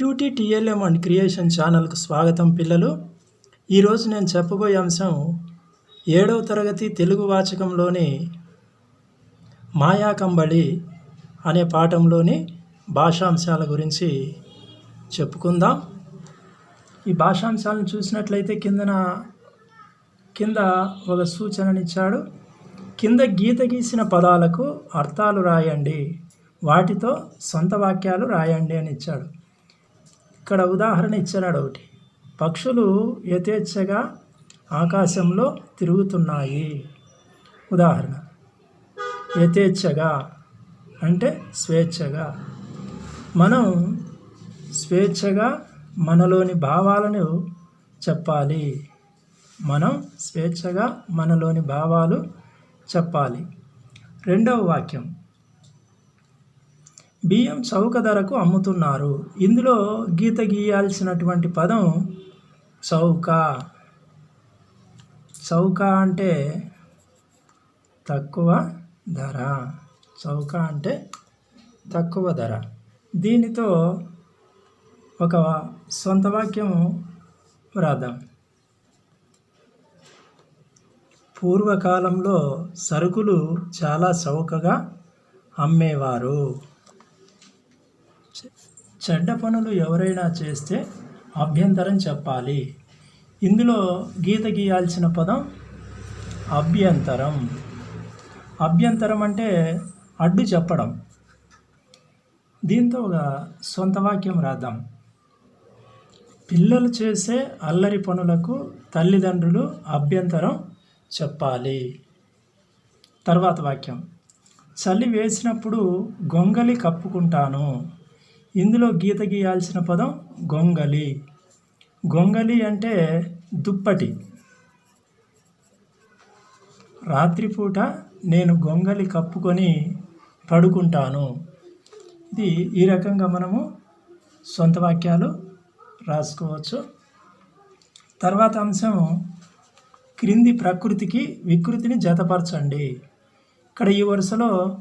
Cutie TLM and creation ఛానల్కు స్వాగతం పిల్లలు. ఈరోజు నేను చెప్పబోయే అంశం ఏడవ తరగతి తెలుగు వాచకంలోని మాయాకంబళి అనే పాఠంలోని భాషాంశాల గురించి చెప్పుకుందాం. ఈ భాషాంశాలను చూసినట్లయితే కిందన కింద ఒక సూచననిచ్చాడు. కింద గీత గీసిన పదాలకు అర్థాలు రాయండి. వాటితో సొంత వాక్యాలు రాయండి అని ఇచ్చాడు. ఇక్కడ ఉదాహరణ ఇచ్చాడు ఒకటి. పక్షులు యథేచ్ఛగా ఆకాశంలో తిరుగుతున్నాయి. ఉదాహరణ. యథేచ్ఛగా అంటే స్వేచ్ఛగా. మనం స్వేచ్ఛగా మనలోని భావాలను చెప్పాలి. మనం స్వేచ్ఛగా మనలోని భావాలు చెప్పాలి. రెండవ వాక్యం. బియ్యం చౌక ధరకు అమ్ముతున్నారు. ఇందులో గీత గీయాల్సినటువంటి పదం చౌక. చౌక అంటే తక్కువ ధర. చౌక అంటే తక్కువ ధర. దీనితో ఒక సొంత వాక్యం వ్రాద్దాం. పూర్వకాలంలో సరుకులు చాలా చౌకగా అమ్మేవారు. చెడ్డ పనులు ఎవరైనా చేస్తే అభ్యంతరం చెప్పాలి. ఇందులో గీత గీయాల్సిన పదం అభ్యంతరం. అభ్యంతరం అంటే అడ్డు చెప్పడం. దీంతో ఒక సొంత వాక్యం రాద్దాం. పిల్లలు చేసే అల్లరి పనులకు తల్లిదండ్రులు అభ్యంతరం చెప్పాలి. తర్వాత వాక్యం. చలి వేసినప్పుడు గొంగలి కప్పుకుంటాను. ఇందులో గీత గీయాల్సిన పదం గొంగలి. గొంగలి అంటే దుప్పటి. రాత్రిపూట నేను గొంగలి కప్పుకొని పడుకుంటాను. ఇది ఈ రకంగా మనము సొంత వాక్యాలు రాసుకోవచ్చు. తర్వాత అంశం క్రింది ప్రకృతికి వికృతిని జతపరచండి. ఇక్కడ ఈ వరుసలో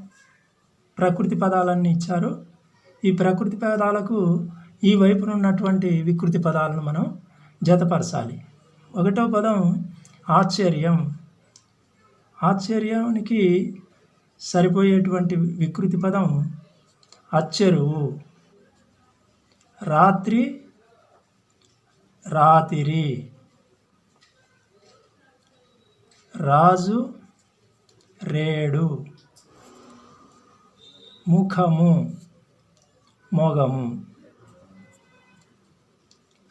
ప్రకృతి పదాలన్నీ ఇచ్చారు. ఈ ప్రకృతి పదాలకు ఈ వైపున ఉన్నటువంటి వికృతి పదాలను మనం జతపరచాలి. ఒకటో పదం ఆశ్చర్యం. ఆశ్చర్యానికి సరిపోయేటువంటి వికృతి పదం అచ్చెరువు. రాత్రి రాతిరి. రాజు రేడు. ముఖము. మోగము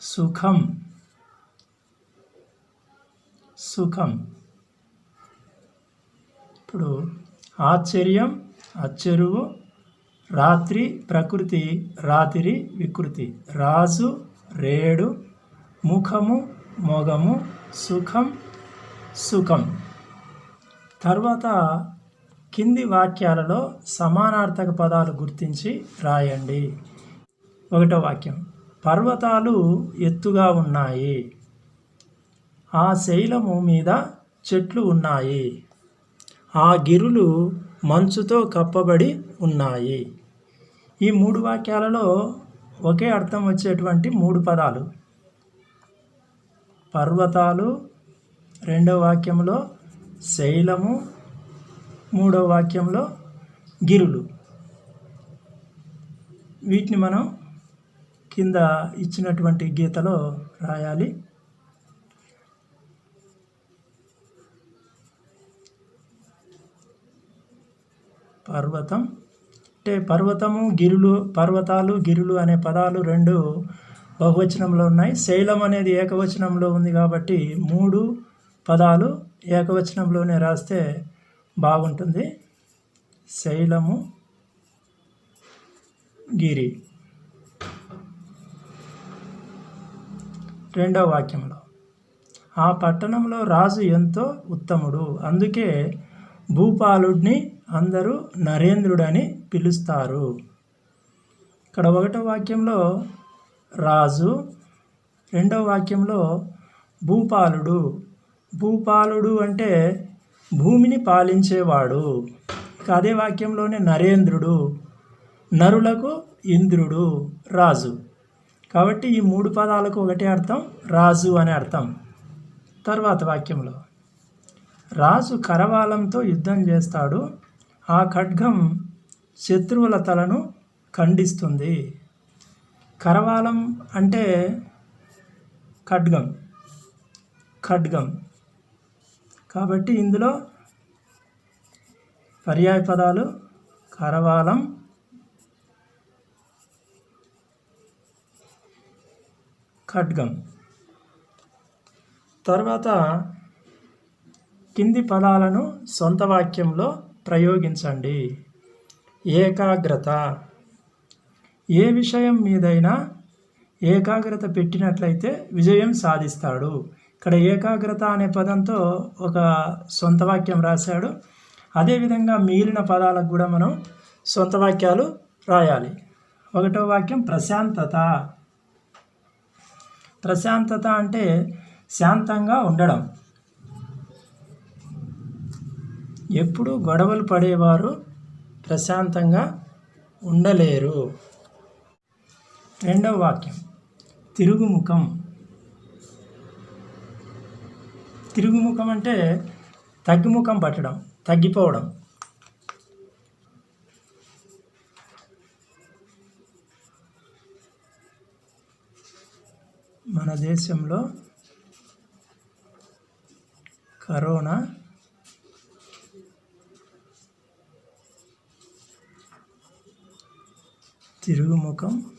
సుఖం సుఖం. ఇప్పుడు ఆశ్చర్యం అచ్చరువు రాత్రి ప్రకృతి రాత్రి వికృతి. రాజు రేడు ముఖము మోగము సుఖం సుఖం. తర్వాత కింది వాక్యాలలో సమానార్థక పదాలు గుర్తించి రాయండి. ఒకటో వాక్యం. పర్వతాలు ఎత్తుగా ఉన్నాయి. ఆ శైలము మీద చెట్లు ఉన్నాయి. ఆ గిరులు మంచుతో కప్పబడి ఉన్నాయి. ఈ మూడు వాక్యాలలో ఒకే అర్థం వచ్చేటువంటి మూడు పదాలు. పర్వతాలు రెండవ వాక్యంలో శైలము మూడవ వాక్యంలో గిరులు. వీటిని మనం కింద ఇచ్చినటువంటి గీతలో రాయాలి. పర్వతం. అంటే పర్వతము గిరులు పర్వతాలు గిరులు అనే పదాలు రెండు బహువచనంలో ఉన్నాయి. శైలం అనేది ఏకవచనంలో ఉంది కాబట్టి మూడు పదాలు ఏకవచనంలోనే రాస్తే బాగుంటుంది. శైలము గిరి. రెండవ వాక్యంలో ఆ పట్టణంలో రాజు ఎంతో ఉత్తముడు. అందుకే భూపాలుడిని అందరూ నరేంద్రుడని పిలుస్తారు. ఇక్కడ ఒకటో వాక్యంలో రాజు. రెండవ వాక్యంలో భూపాలుడు. భూపాలుడు అంటే భూమిని పాలించేవాడు. ఇక అదే వాక్యంలోనే నరేంద్రుడు నరులకు ఇంద్రుడు రాజు. కాబట్టి ఈ మూడు పదాలకు ఒకటే అర్థం రాజు అనే అర్థం. తర్వాత వాక్యంలో రాజు కరవాలంతో యుద్ధం చేస్తాడు. ఆ ఖడ్గం శత్రువుల తలను ఖండిస్తుంది. కరవాలం అంటే ఖడ్గం ఖడ్గం. కాబట్టి ఇందులో పర్యాయ పదాలు కరవాలం ఖడ్గం. తర్వాత కింది పదాలను సొంత వాక్యంలో ప్రయోగించండి. ఏకాగ్రత. ఏ విషయం మీదైనా ఏకాగ్రత పెట్టినట్లయితే విజయం సాధిస్తాడు. ఇక్కడ ఏకాగ్రత అనే పదంతో ఒక సొంత వాక్యం రాశాడు. అదేవిధంగా మిగిలిన పదాలకు కూడా మనం సొంత వాక్యాలు రాయాలి. ఒకటో వాక్యం ప్రశాంతత. ప్రశాంతత అంటే శాంతంగా ఉండడం. ఎప్పుడు గొడవలు పడేవారు ప్రశాంతంగా ఉండలేరు. రెండవ వాక్యం తిరుగుముఖం. తిరుగుముఖం అంటే తగ్గిముఖం పట్టడం తగ్గిపోవడం. మన దేశంలో కరోనా తిరుగుముఖం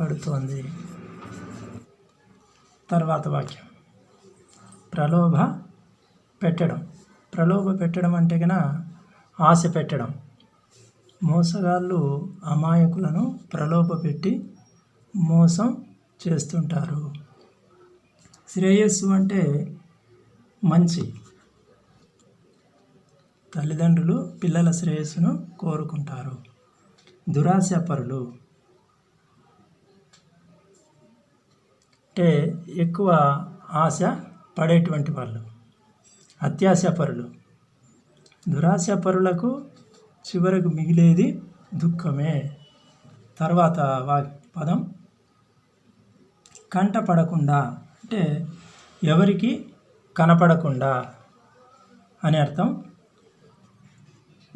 పడుతోంది. తర్వాత వాక్యం. ప్రలోభ పెట్టడం. ప్రలోభ పెట్టడం అంటే కన ఆశ పెట్టడం. మోసగాళ్ళు అమాయకులను ప్రలోభ పెట్టి మోసం చేస్తుంటారు. శ్రేయస్సు అంటే మంచి. తల్లిదండ్రులు పిల్లల శ్రేయస్సును కోరుకుంటారు. దురాశపరులు. అంటే ఎక్కువ ఆశ పడేటువంటి వాళ్ళు అత్యాశపరులు. దురాశపరులకు చివరకు మిగిలేది దుఃఖమే. తర్వాత వా పదం కంటపడకుండా అంటే ఎవరికి కనపడకుండా అని అర్థం.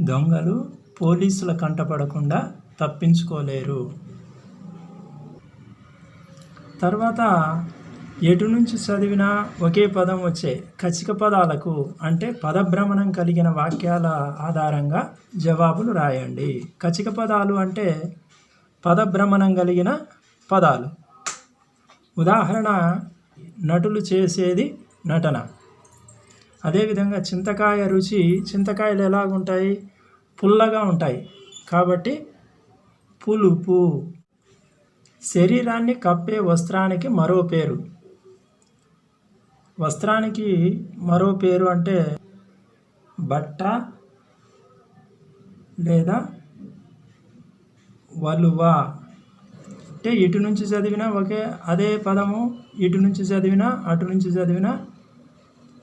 దొంగలు పోలీసుల కంటపడకుండా తప్పించుకోలేరు. తర్వాత ఎటు నుంచి చదివినా ఒకే పదం వచ్చే కచిక పదాలకు అంటే పదభ్రమణం కలిగిన వాక్యాల ఆధారంగా జవాబులు రాయండి. కచిక పదాలు అంటే పదభ్రమణం కలిగిన పదాలు. ఉదాహరణ నటులు చేసేది నటన. అదేవిధంగా చింతకాయ రుచి చింతకాయలు ఎలాగుంటాయి? పుల్లగా ఉంటాయి. కాబట్టి పులుపు. శరీరాన్ని కప్పే వస్త్రానికి మరో పేరు. వస్త్రానికి మరో పేరు అంటే బట్ట లేదా వలువ. అంటే ఇటు నుంచి చదివినా ఒకే అదే పదము ఇటు నుంచి చదివినా అటు నుంచి చదివినా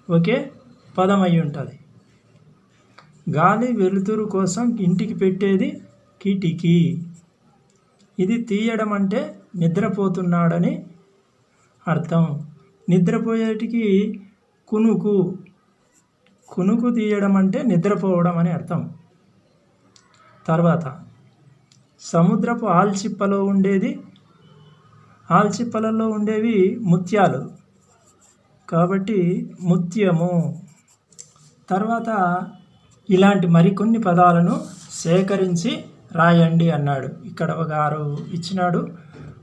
ఒకే పదం అయి ఉంటుంది. గాలి వెలుతురు కోసం ఇంటికి పెట్టేది కిటికీ. ఇది తీయడం అంటే నిద్రపోతున్నాడని అర్థం. నిద్రపోయేటికి కునుకు కునుకు తీయడం అంటే నిద్రపోవడం అని అర్థం. తర్వాత సముద్రపు ఆల్చిప్పలో ఉండేది ఆల్చిప్పలలో ఉండేవి ముత్యాలు. కాబట్టి ముత్యము. తర్వాత ఇలాంటి మరికొన్ని పదాలను సేకరించి రాయండి అన్నాడు. ఇక్కడ ఒక ఆరు ఇచ్చినాడు.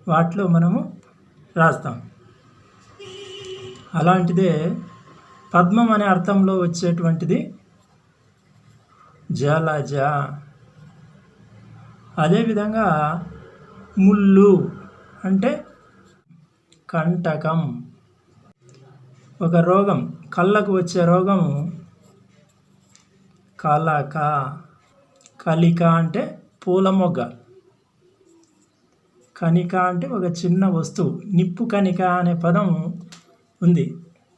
వాటిలో మనము రాస్తాం. అలాంటిదే పద్మం అనే అర్థంలో వచ్చేటువంటిది జలజ. అదేవిధంగా ముళ్ళు అంటే కంటకం. ఒక రోగం కళ్ళకు వచ్చే రోగం కలక కలిక అంటే పూల మొగ్గ. కణిక అంటే ఒక చిన్న వస్తువు. నిప్పు కణిక అనే పదం ఉంది.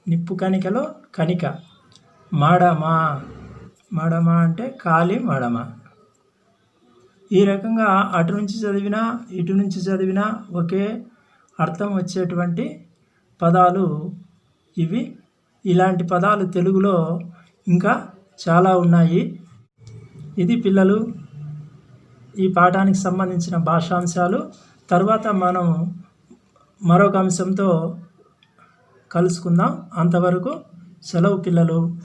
నిప్పు కణికలో కణిక. మడమ. మడమ అంటే కాలి మడమ. ఈ రకంగా అటు నుంచి చదివినా ఇటు నుంచి చదివినా ఒకే అర్థం వచ్చేటువంటి పదాలు ఇవి. ఇలాంటి పదాలు తెలుగులో ఇంకా చాలా ఉన్నాయి. ఇది పిల్లలు ఈ పాఠానికి సంబంధించిన భాషాంశాలు. తర్వాత మనం మరొక అంశంతో కలుసుకుందాం. అంతవరకు సెలవు పిల్లలు.